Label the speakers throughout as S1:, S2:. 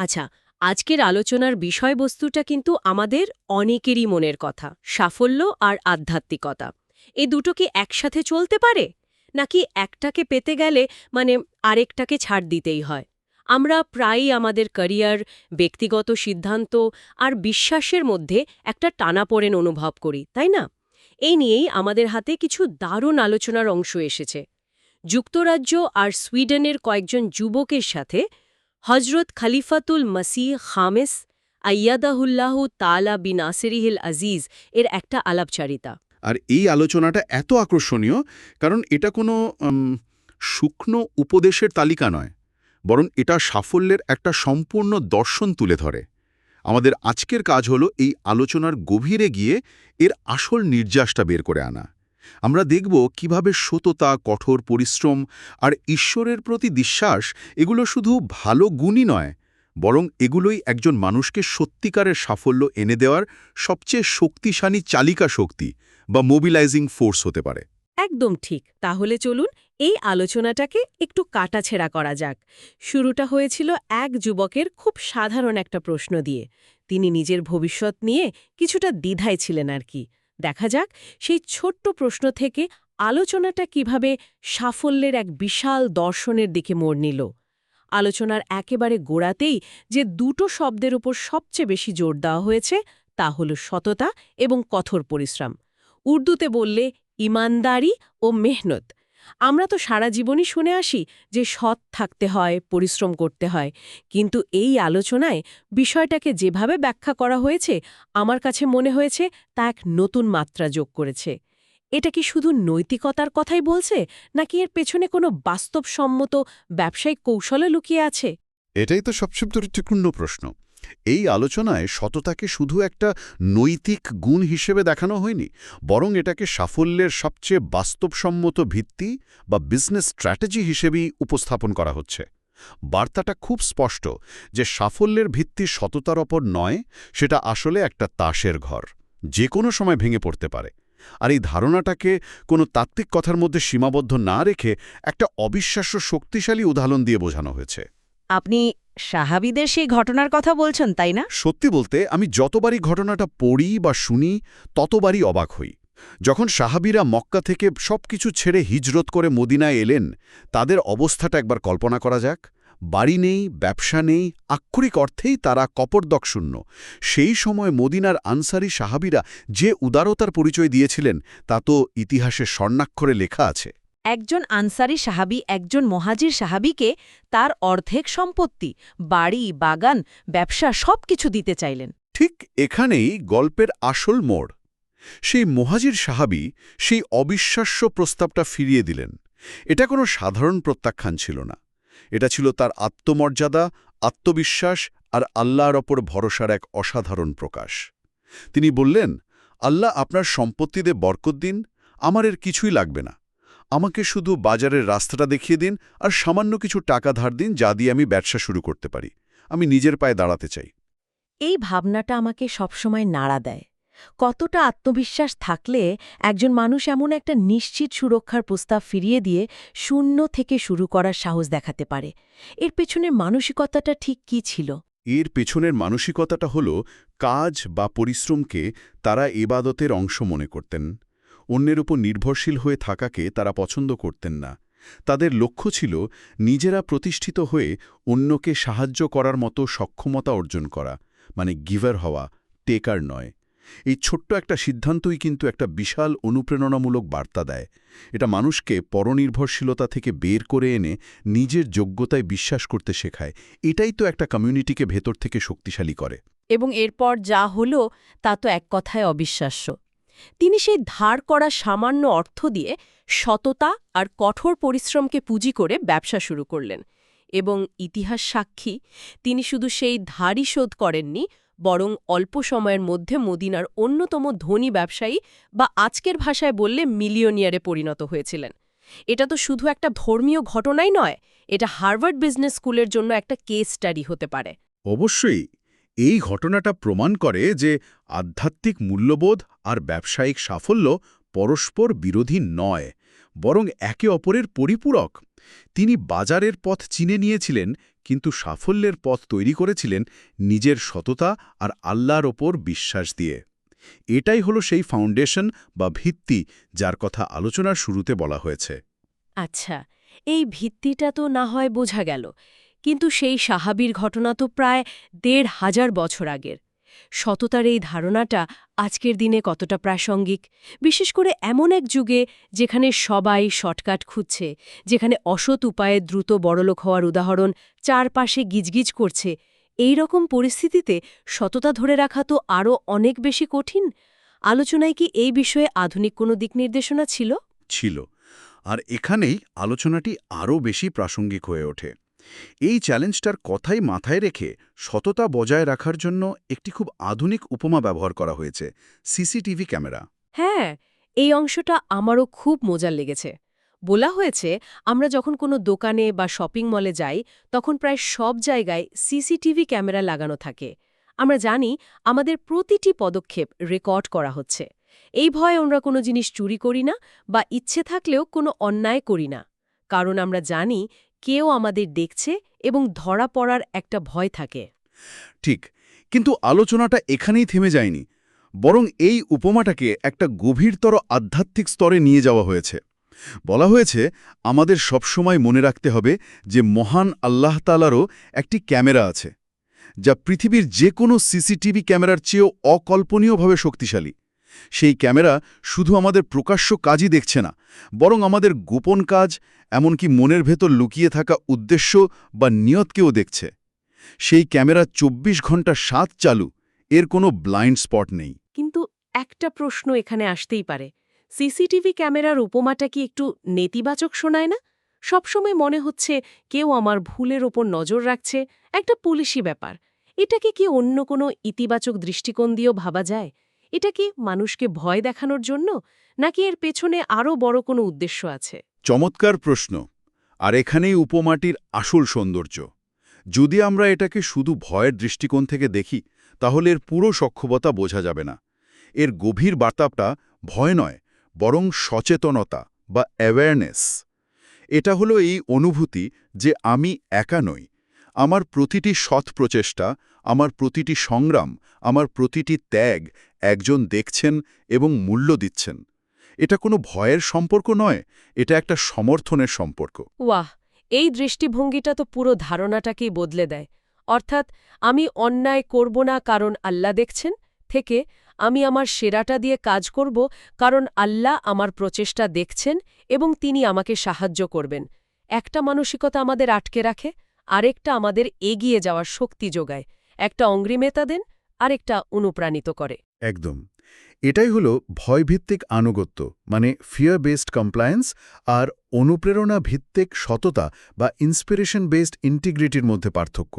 S1: আচ্ছা আজকের আলোচনার বিষয়বস্তুটা কিন্তু আমাদের অনেকেরই মনের কথা, সাফল্য আর আধ্যাত্মিকতা। এ দুটো কি একসাথে চলতে পারে? নাকি একটাকে পেতে গেলে মানে আরেকটাকে ছাড় দিতেই হয়? আমরা প্রায়ই আমাদের ক্যারিয়ার, ব্যক্তিগত সিদ্ধান্ত আর বিশ্বাসের মধ্যে একটা টানাপোড়েন অনুভব করি, তাই না? এই নিয়েই আমাদের হাতে কিছু দারুণ আলোচনার অংশ এসেছে। যুক্তরাজ্য আর সুইডেনের কয়েকজন যুবকের সাথে হজরত খালিফাতুল মসিহ খামেস আয়াদাহুল্লাহ তালা বিন আসিরিহিল আজিজ এর একটা আলাপচারিতা।
S2: আর এই আলোচনাটা এত আকর্ষণীয়, কারণ এটা কোনো শুকনো উপদেশের তালিকা নয়, বরং এটা সাফল্যের একটা সম্পূর্ণ দর্শন তুলে ধরে। আমাদের আজকের কাজ হলো এই আলোচনার গভীরে গিয়ে এর আসল নির্যাসটা বের করে আনা। আমরা দেখব কীভাবে সততা, কঠোর পরিশ্রম আর ঈশ্বরের প্রতি বিশ্বাস এগুলো শুধু ভালো গুণই নয়, বরং এগুলোই একজন মানুষকে সত্যিকারের সাফল্য এনে দেওয়ার সবচেয়ে শক্তিশালী চালিকা শক্তি বা মোবিলাইজিং ফোর্স হতে পারে।
S1: একদম ঠিক। তাহলে চলুন এই আলোচনাটাকে একটু কাটাছেড়া করা যাক। শুরুটা হয়েছিল এক যুবকের খুব সাধারণ একটা প্রশ্ন দিয়ে। তিনি নিজের ভবিষ্যৎ নিয়ে কিছুটা দ্বিধায় ছিলেন আর কি। দেখা যাক সেই ছোট্ট প্রশ্ন থেকে আলোচনাটা কীভাবে সাফল্যের এক বিশাল দর্শনের দিকে মোড় নিল। আলোচনার একেবারে গোড়াতেই যে দুটো শব্দের উপর সবচেয়ে বেশি জোর দেওয়া হয়েছে তা হল সততা এবং কঠোর পরিশ্রম। উর্দুতে বললে ইমানদারি ও মেহনত। আমরা তো সারা জীবনই শুনে আসি যে সৎ থাকতে হয়, পরিশ্রম করতে হয়। কিন্তু এই আলোচনায় বিষয়টাকে যেভাবে ব্যাখ্যা করা হয়েছে, আমার কাছে মনে হয়েছে তা এক নতুন মাত্রা যোগ করেছে। এটা কি শুধু নৈতিকতার কথাই বলছে, নাকি এর পেছনে কোনো বাস্তবসম্মত ব্যবসায়িক কৌশলে লুকিয়ে আছে?
S2: এটাই তো সবচেয়ে গুরুত্বপূর্ণ প্রশ্ন। এই আলোচনায় সততাকে শুধু একটা নৈতিক গুণ হিসেবে দেখানো হয়নি, বরং এটাকে সাফল্যের সবচেয়ে বাস্তবসম্মত ভিত্তি বা বিজনেস স্ট্র্যাটেজি হিসেবেই উপস্থাপন করা হচ্ছে। বার্তাটা খুব স্পষ্ট যে সাফল্যের ভিত্তি সততার ওপর নয়, সেটা আসলে একটা তাসের ঘর যে কোনো সময় ভেঙে পড়তে পারে। আর এই ধারণাটাকে কোনো তাত্ত্বিক কথার মধ্যে সীমাবদ্ধ না রেখে একটা অবিশ্বাস্য শক্তিশালী উদাহরণ দিয়ে বোঝানো হয়েছে।
S3: আপনি সাহাবিদের সেই ঘটনার কথা বলছেন, তাই না?
S2: সত্যি বলতে আমি যতবারই ঘটনাটা পড়ি বা শুনি, ততবারই অবাক হই। যখন সাহাবিরা মক্কা থেকে সবকিছু ছেড়ে হিজরত করে মদিনায় এলেন, তাদের অবস্থাটা একবার কল্পনা করা যাক। বাড়ি নেই, ব্যবসা নেই, আক্ষরিক অর্থেই তারা কপরদকশূন্য সেই সময় মদিনার আনসারি সাহাবিরা যে উদারতার পরিচয় দিয়েছিলেন, তা তো ইতিহাসে স্বর্ণাক্ষরে লেখা আছে।
S3: একজন আনসারি সাহাবি একজন মহাজির সাহাবিকে তার অর্ধেক সম্পত্তি, বাড়ি, বাগান, ব্যবসা সবকিছু দিতে চাইলেন।
S2: ঠিক এখানেই গল্পের আসল মোড়। সেই মহাজির সাহাবি সেই অবিশ্বাস্য প্রস্তাবটা ফিরিয়ে দিলেন। এটা কোনো সাধারণ প্রত্যাখ্যান ছিল না। এটা ছিল তার আত্মমর্যাদা, আত্মবিশ্বাস আর আল্লাহর ওপর ভরসার এক অসাধারণ প্রকাশ। তিনি বললেন, আল্লাহ আপনার সম্পত্তিতে বরকত দিন, আমার এর কিছুই লাগবে না। আমাকে শুধু বাজারের রাস্তাটা দেখিয়ে দিন আর সামান্য কিছু টাকা ধার দিন যা দিয়ে আমি ব্যবসা শুরু করতে পারি। আমি নিজের পায়ে দাঁড়াতে চাই।
S3: এই ভাবনাটা আমাকে সবসময় নাড়া দেয়। কতটা আত্মবিশ্বাস থাকলে একজন মানুষ এমন একটা নিশ্চিত সুরক্ষার প্রস্তাব ফিরিয়ে দিয়ে শূন্য থেকে শুরু করার সাহস দেখাতে পারে। এর পেছনের মানসিকতাটা ঠিক কি ছিল?
S2: এর পেছনের মানসিকতাটা হল কাজ বা পরিশ্রমকে তারা এবাদতের অংশ মনে করতেন। অন্যের উপর নির্ভরশীল হয়ে থাকাকে তারা পছন্দ করতেন না। তাদের লক্ষ্য ছিল নিজেরা প্রতিষ্ঠিত হয়ে অন্যকে সাহায্য করার মতো সক্ষমতা অর্জন করা মানে গিভার হওয়া, টেকার নয়। এই ছোট্ট একটা সিদ্ধান্তই কিন্তু একটা বিশাল অনুপ্রেরণামূলক বার্তা দেয়। এটা মানুষকে পরনির্ভরশীলতা থেকে বের করে এনে নিজের যোগ্যতায় বিশ্বাস করতে শেখায়। এটাই তো একটা কমিউনিটিকে ভেতর থেকে শক্তিশালী করে।
S3: এবং এরপর যা হল তা তো এক কথায় অবিশ্বাস্য।
S1: তিনি সেই ধার করা সামান্য অর্থ দিয়ে সততা আর কঠোর পরিশ্রমকে পুঁজি করে ব্যবসা শুরু করলেন এবং ইতিহাস সাক্ষী, তিনি শুধু সেই ধারই শোধ করেননি, বরং অল্প সময়ের মধ্যে মদিনার অন্যতম ধনী ব্যবসায়ী বা আজকের ভাষায় বললে মিলিয়নিয়ারে পরিণত হয়েছিলেন। এটা তো শুধু একটা ধর্মীয় ঘটনাই নয়, এটা হার্ভার্ড বিজনেস স্কুলের জন্য একটা কেস স্টাডি হতে পারে।
S2: অবশ্যই। এই ঘটনাটা প্রমাণ করে যে আধ্যাত্মিক মূল্যবোধ আর ব্যবসায়িক সাফল্য পরস্পর বিরোধী নয়, বরং একে অপরের পরিপূরক। তিনি বাজারের পথ চিনে নিয়েছিলেন, কিন্তু সাফল্যের পথ তৈরি করেছিলেন নিজের সততা আর আল্লাহর ওপর বিশ্বাস দিয়ে। এটাই হলো সেই ফাউন্ডেশন বা ভিত্তি যার কথা আলোচনার শুরুতে বলা হয়েছে।
S1: আচ্ছা এই ভিত্তিটা তো না হয় বোঝা গেল। কিন্তু সেই সাহাবির ঘটনা তো প্রায় দেড় হাজার বছর আগের। সততার এই ধারণাটা আজকের দিনে কতটা প্রাসঙ্গিক? বিশেষ করে এমন এক যুগে যেখানে সবাই শর্টকাট খুঁজছে, যেখানে অসৎ উপায়ে দ্রুত বড়লোক হওয়ার উদাহরণ চারপাশে গিজগিজ করছে, এই রকম পরিস্থিতিতে সততা ধরে রাখা তো আরও অনেক বেশি কঠিন। আলোচনায় কি এই বিষয়ে আধুনিক কোনো দিক নির্দেশনা ছিল?
S2: ছিল, আর এখানেই আলোচনাটি আরও বেশি প্রাসঙ্গিক হয়ে ওঠে। এই চ্যালেঞ্জটার কথাই মাথায় রেখে সততা বজায় রাখার জন্য একটি খুব আধুনিক উপমা ব্যবহার করা হয়েছে, সিসিটিভি ক্যামেরা।
S1: হ্যাঁ এই অংশটা আমারও খুব মজার লেগেছে। বলা হয়েছে, আমরা যখন কোনো দোকানে বা শপিং মলে যাই, তখন প্রায় সব জায়গায় সিসিটিভি ক্যামেরা লাগানো থাকে। আমরা জানি, আমাদের প্রতিটি পদক্ষেপ রেকর্ড করা হচ্ছে। এই ভয়ে আমরা কোনো জিনিস চুরি করি না বা ইচ্ছে থাকলেও কোনো অন্যায় করি না। কারণ আমরা জানি কেউ আমাদের দেখছে এবং ধরা পড়ার একটা ভয় থাকে।
S2: ঠিক, কিন্তু আলোচনাটা এখানেই থেমে যায়নি, বরং এই উপমাটাকে একটা গভীরতর আধ্যাত্মিক স্তরে নিয়ে যাওয়া হয়েছে। বলা হয়েছে, আমাদের সবসময় মনে রাখতে হবে যে মহান আল্লাহ তালারও একটি ক্যামেরা আছে, যা পৃথিবীর যে কোনো সিসিটিভি ক্যামেরার চেয়েও অকল্পনীয়ভাবে শক্তিশালী। সেই ক্যামেরা শুধু আমাদের প্রকাশ্য কাজই দেখছে না, বরং আমাদের গোপন কাজ, এমনকি মনের ভেতর লুকিয়ে থাকা উদ্দেশ্য বা নিয়তকেও দেখছে। সেই ক্যামেরা ২৪ ঘণ্টা সাত চালু, এর কোনো ব্লাইন্ড স্পট নেই।
S1: কিন্তু একটা প্রশ্ন এখানে আসতেই পারে, সিসিটিভি ক্যামেরার উপমাটা কি একটু নেতিবাচক শোনায় না? সবসময় মনে হচ্ছে কেউ আমার ভুলের ওপর নজর রাখছে, একটা পুলিশি ব্যাপার। এটাকে কি অন্য কোনো ইতিবাচক দৃষ্টিকোণ দিয়েও ভাবা যায়? এটা কি মানুষকে ভয় দেখানোর জন্য, নাকি এর পেছনে আরও বড় কোনো উদ্দেশ্য আছে?
S2: চমৎকার প্রশ্ন। আর এখানেই উপমাটির আসল সৌন্দর্য। যদি আমরা এটাকে শুধু ভয়ের দৃষ্টিকোণ থেকে দেখি, তাহলে এর পুরো সক্ষমতা বোঝা যাবে না। এর গভীর বার্তাটা ভয় নয়, বরং সচেতনতা বা অ্যাওয়ারনেস এটা হলো এই অনুভূতি যে আমি একা নই। আমার প্রতিটি সৎ প্রচেষ্টা আমার প্রতিটি সংগ্রাম, আমার প্রতিটি ত্যাগ একজন দেখছেন এবং মূল্য দিচ্ছেন। এটা কোনো ভয়ের সম্পর্ক নয়, এটা একটা সমর্থনের সম্পর্ক।
S1: ওয়াহ, এই দৃষ্টিভঙ্গিটা তো পুরো ধারণাটাকেই বদলে দেয়। অর্থাৎ আমি অন্যায় করব না কারণ আল্লাহ দেখছেন, থেকে আমি আমার সেরাটা দিয়ে কাজ করব কারণ আল্লাহ আমার প্রচেষ্টা দেখছেন এবং তিনি আমাকে সাহায্য করবেন। একটা মানসিকতা আমাদের আটকে রাখে, আরেকটা আমাদের এগিয়ে যাওয়ার শক্তি যোগায়। একটা অঙ্গ্রিমেতা দেন, আরেকটা অনুপ্রাণিত করে।
S2: একদম। এটাই হলো ভয়ভিত্তিক আনুগত্য মানে ফিয়ার বেসড কমপ্লায়েন্স আর অনুপ্রেরণা ভিত্তিক সততা বা ইন্সপিরেশন বেসড ইন্টিগ্রিটির মধ্যে পার্থক্য।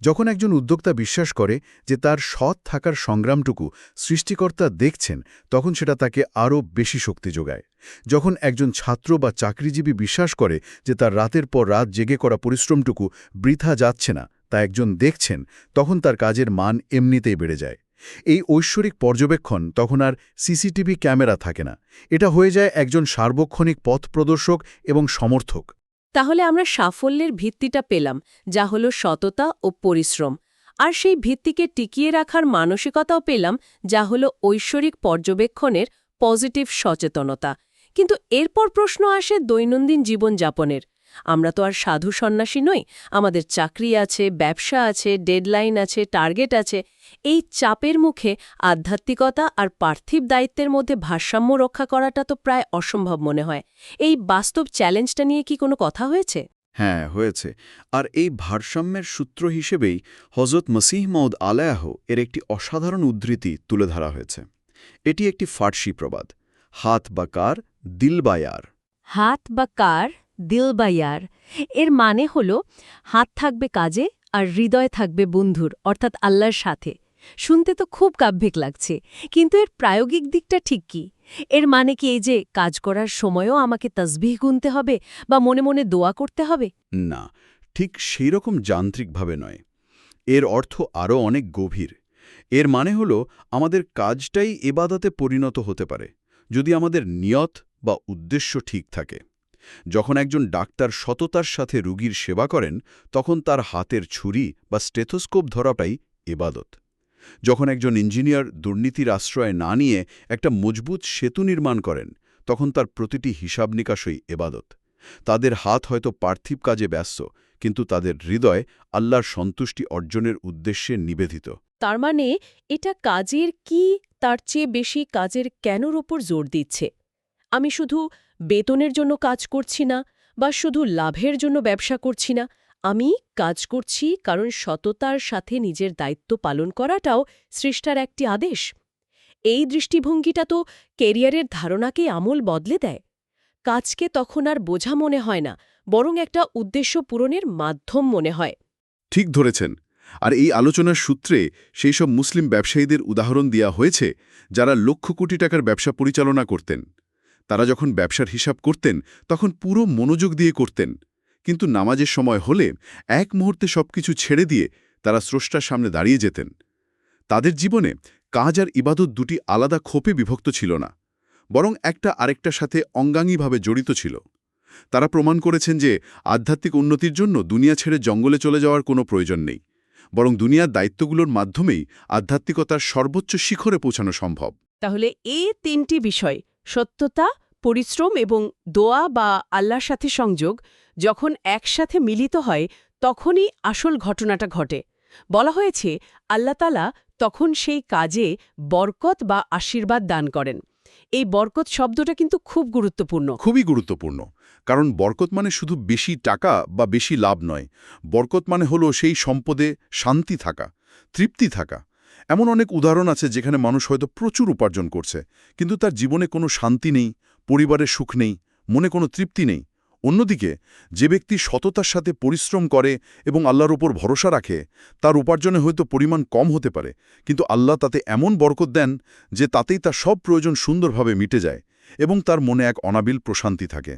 S2: যখন একজন উদ্যোক্তা বিশ্বাস করে যে তার সৎ থাকার সংগ্রামটুকু সৃষ্টিকর্তা দেখছেন, তখন সেটা তাকে আরও বেশি শক্তি যোগায়। যখন একজন ছাত্র বা চাকরিজীবী বিশ্বাস করে যে তার রাতের পর রাত জেগে করা পরিশ্রমটুকু বৃথা যাচ্ছে না তা একজন দেখছেন, তখন তার কাজের মান এমনিতেই বেড়ে যায়। এই ঐশ্বরিক পর্যবেক্ষণ তখন আর সিসিটিভি ক্যামেরা থাকে না। এটা হয়ে যায় একজন সার্বক্ষণিক পথ প্রদর্শক এবং সমর্থক।
S1: তাহলে আমরা সাফল্যের ভিত্তিটা পেলাম, যা হলো সততা ও পরিশ্রম। আর সেই ভিত্তিকে টিকিয়ে রাখার মানসিকতাও পেলাম, যা হলো ঐশ্বরিক পর্যবেক্ষণের পজিটিভ সচেতনতা। কিন্তু এরপর প্রশ্ন আসে দৈনন্দিন জীবনযাপনের। আমরা তো আর সাধু সন্ন্যাসী নই আমাদের চাকরি আছে ব্যবসা আছে ডেডলাইন আছে টার্গেট আছে। এই চাপের মুখে আধ্যাত্মিকতা আর পার্থিব দায়িত্বের মধ্যে ভারসাম্য রক্ষা করাটা তো প্রায় অসম্ভব মনে হয়। এই বাস্তব চ্যালেঞ্জটা নিয়ে কি কোনো কথা হয়েছে?
S4: হ্যাঁ হয়েছে। আর এই ভারসাম্যের সূত্র হিসেবেই হজরত মসিহ মৌদ আলায়াহ এর একটি অসাধারণ উদ্ধৃতি তুলে ধরা হয়েছে। এটি একটি ফার্সি প্রবাদ হাত বা কার দিল বা ইয়ার।
S1: হাত বা কার? দিল বা এর মানে হল হাত থাকবে কাজে আর হৃদয় থাকবে বন্ধুর, অর্থাৎ আল্লাহর সাথে। শুনতে তো খুব কাব্যিক লাগছে, কিন্তু এর প্রায়োগিক দিকটা ঠিক কি? এর মানে কি এই যে কাজ করার সময়ও আমাকে তসবিহ গুনতে হবে বা মনে মনে দোয়া করতে হবে?
S2: না, ঠিক সেই রকম যান্ত্রিকভাবে নয়। এর অর্থ আরও অনেক গভীর। এর মানে হল আমাদের কাজটাই এবাদতে পরিণত হতে পারে, যদি আমাদের নিয়ত বা উদ্দেশ্য ঠিক থাকে।
S4: যখন একজন ডাক্তার সততার সাথে রুগীর সেবা করেন, তখন তার হাতের ছুরি বা স্টেথোস্কোপ ধরাটাই এবাদত। যখন একজন ইঞ্জিনিয়ার দুর্নীতির আশ্রয় না নিয়ে একটা মজবুত সেতু নির্মাণ করেন, তখন তার প্রতিটি হিসাব নিকাশই এবাদত। তাদের হাত হয়তো পার্থিব কাজে ব্যস্ত, কিন্তু তাদের হৃদয় আল্লাহর সন্তুষ্টি অর্জনের উদ্দেশ্যে নিবেদিত।
S1: তার মানে এটা কাজের কি তার চেয়ে বেশি কাজের কেনর ওপর জোর দিচ্ছে? আমি শুধু বেতনের জন্য কাজ করছি না বা শুধু লাভের জন্য ব্যবসা করছি না, আমি কাজ করছি কারণ সততার সাথে নিজের দায়িত্ব পালন করাটাও সৃষ্টার একটি আদেশ। এই দৃষ্টিভঙ্গিটা তো কেরিয়ারের ধারণাকে আমল বদলে দেয়। কাজকে তখন আর বোঝা মনে হয় না, বরং একটা উদ্দেশ্য পূরণের মাধ্যম মনে হয়।
S2: ঠিক ধরেছেন। আর এই আলোচনার সূত্রে সেই সব মুসলিম ব্যবসায়ীদের উদাহরণ দেওয়া হয়েছে, যারা লক্ষ কোটি টাকার ব্যবসা পরিচালনা করতেন। তারা যখন ব্যবসার হিসাব করতেন, তখন পুরো মনোযোগ দিয়ে করতেন। কিন্তু নামাজের সময় হলে এক মুহূর্তে সবকিছু ছেড়ে দিয়ে তারা স্রষ্টার সামনে দাঁড়িয়ে যেতেন। তাদের জীবনে কাজ আর ইবাদত দুটি আলাদা ক্ষোপে বিভক্ত ছিল না, বরং একটা আরেকটার সাথে অঙ্গাঙ্গিভাবে জড়িত ছিল। তারা প্রমাণ করেছেন যে আধ্যাত্মিক উন্নতির জন্য দুনিয়া ছেড়ে জঙ্গলে চলে যাওয়ার কোনো প্রয়োজন নেই, বরং দুনিয়ার দায়িত্বগুলোর মাধ্যমেই আধ্যাত্মিকতার সর্বোচ্চ শিখরে পৌঁছানো সম্ভব।
S1: তাহলে এই তিনটি বিষয় সত্যতা, পরিশ্রম এবং দোয়া বা আল্লাহর সাথে সংযোগ যখন একসাথে মিলিত হয়, তখনই আসল ঘটনাটা ঘটে। বলা হয়েছে আল্লাতালা তখন সেই কাজে বরকত বা আশীর্বাদ দান করেন। এই বরকত শব্দটা কিন্তু খুব গুরুত্বপূর্ণ।
S2: খুবই গুরুত্বপূর্ণ। কারণ বরকত মানে শুধু বেশি টাকা বা বেশি লাভ নয়। বরকত মানে হলো সেই সম্পদে শান্তি থাকা, তৃপ্তি থাকা। এমন অনেক উদাহরণ আছে যেখানে মানুষ হয়তো প্রচুর উপার্জন করছে, কিন্তু তার জীবনে কোনো শান্তি নেই পরিবারের সুখ নেই, মনে কোনো তৃপ্তি নেই। অন্যদিকে, যে ব্যক্তি সততার সাথে পরিশ্রম করে এবং আল্লাহর উপর ভরসা রাখে, তার উপার্জনে হয়তো পরিমাণ কম হতে পারে, কিন্তু আল্লাহ তাতে এমন বরকত দেন যে তাতেই তার সব প্রয়োজন সুন্দরভাবে মিটে যায় এবং তার মনে এক অনাবিল প্রশান্তি থাকে।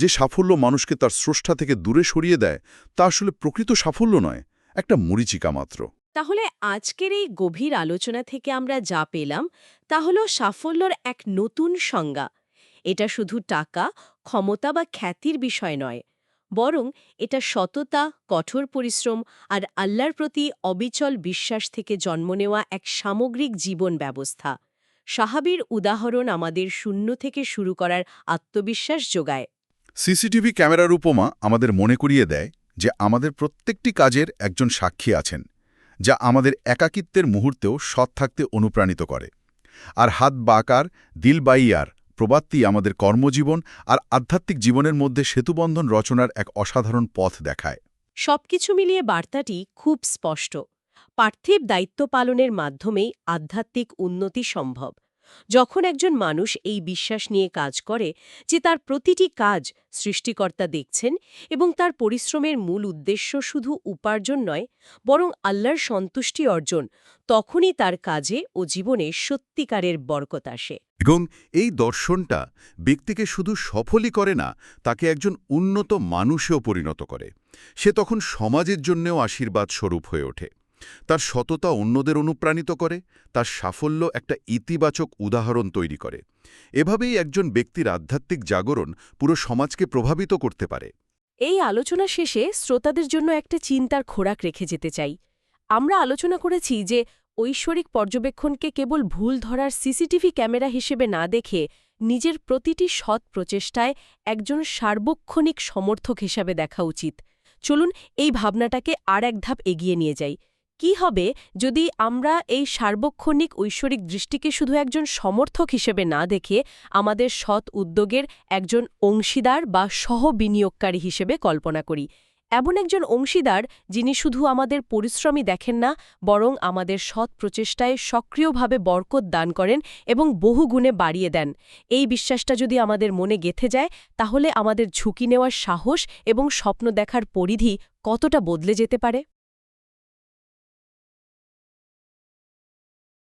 S2: যে সাফল্য মানুষকে তার স্রষ্টা থেকে দূরে সরিয়ে দেয়, তা আসলে প্রকৃত সাফল্য নয়, একটা মরিচিকা মাত্র।
S1: তাহলে আজকের এই গভীর আলোচনা থেকে আমরা যা পেলাম, তা হল সাফল্যর এক নতুন সংজ্ঞা। এটা শুধু টাকা, ক্ষমতা বা খ্যাতির বিষয় নয়, বরং এটা সততা, কঠোর পরিশ্রম আর আল্লাহর প্রতি অবিচল বিশ্বাস থেকে জন্ম নেওয়া এক সামগ্রিক জীবন ব্যবস্থা। সাহাবির উদাহরণ আমাদের শূন্য থেকে শুরু করার আত্মবিশ্বাস যোগায়।
S2: সিসিটিভি ক্যামেরার উপমা আমাদের মনে করিয়ে দেয় যে আমাদের প্রত্যেকটি কাজের একজন সাক্ষী আছেন। যা আমাদের একাকিত্বের মুহূর্তেও সৎ থাকতে অনুপ্রাণিত করে। আর হাত বাকার, দিল বাইয়ার প্রবাদটি আমাদের কর্মজীবন আর আধ্যাত্মিক জীবনের মধ্যে সেতুবন্ধন রচনার এক অসাধারণ পথ দেখায়।
S1: সবকিছু মিলিয়ে বার্তাটি খুব স্পষ্ট। পার্থিব দায়িত্ব পালনের মাধ্যমেই আধ্যাত্মিক উন্নতি সম্ভব। যখন একজন মানুষ এই বিশ্বাস নিয়ে কাজ করে যে তার প্রতিটি কাজ সৃষ্টিকর্তা দেখছেন এবং তার পরিশ্রমের মূল উদ্দেশ্য শুধু উপার্জন নয়, বরং আল্লাহর সন্তুষ্টি অর্জন, তখনই তার কাজে ও জীবনে সত্যিকারের বরকত আসে।
S2: এবং এই দর্শনটা ব্যক্তিকে শুধু সফলই করে না, তাকে একজন উন্নত মানুষেও পরিণত করে। সে তখন সমাজের জন্যেও আশীর্বাদ স্বরূপ হয়ে ওঠে। তার সততা অন্যদের অনুপ্রাণিত করে, তার সাফল্য একটা ইতিবাচক উদাহরণ তৈরি করে। এভাবেই একজন ব্যক্তির আধ্যাত্মিক জাগরণ পুরো সমাজকে প্রভাবিত করতে পারে।
S1: এই আলোচনা শেষে শ্রোতাদের জন্য একটা চিন্তার খোরাক রেখে যেতে চাই। আমরা আলোচনা করেছি যে ঐশ্বরিক পর্যবেক্ষণকে কেবল ভুল ধরার সিসিটিভি ক্যামেরা হিসেবে না দেখে নিজের প্রতিটি সৎ প্রচেষ্টায় একজন সার্বক্ষণিক সমর্থক হিসাবে দেখা উচিত। চলুন এই ভাবনাটাকে আর এক ধাপ এগিয়ে নিয়ে যাই। কি হবে যদি আমরা এই সার্বক্ষণিক ঐশ্বরিক দৃষ্টিকে শুধু একজন সমর্থক হিসেবে না দেখে আমাদের সৎ উদ্যোগের একজন অংশীদার বা সহ বিনিয়োগকারী হিসেবে কল্পনা করি? এমন একজন অংশীদার যিনি শুধু আমাদের পরিশ্রমই দেখেন না, বরং আমাদের সৎ প্রচেষ্টায় সক্রিয়ভাবে বরকত দান করেন এবং বহু গুণে বাড়িয়ে দেন। এই বিশ্বাসটা যদি আমাদের মনে গেথে যায়, তাহলে আমাদের ঝুঁকি নেওয়ার সাহস এবং স্বপ্ন দেখার পরিধি কতটা বদলে যেতে পারে?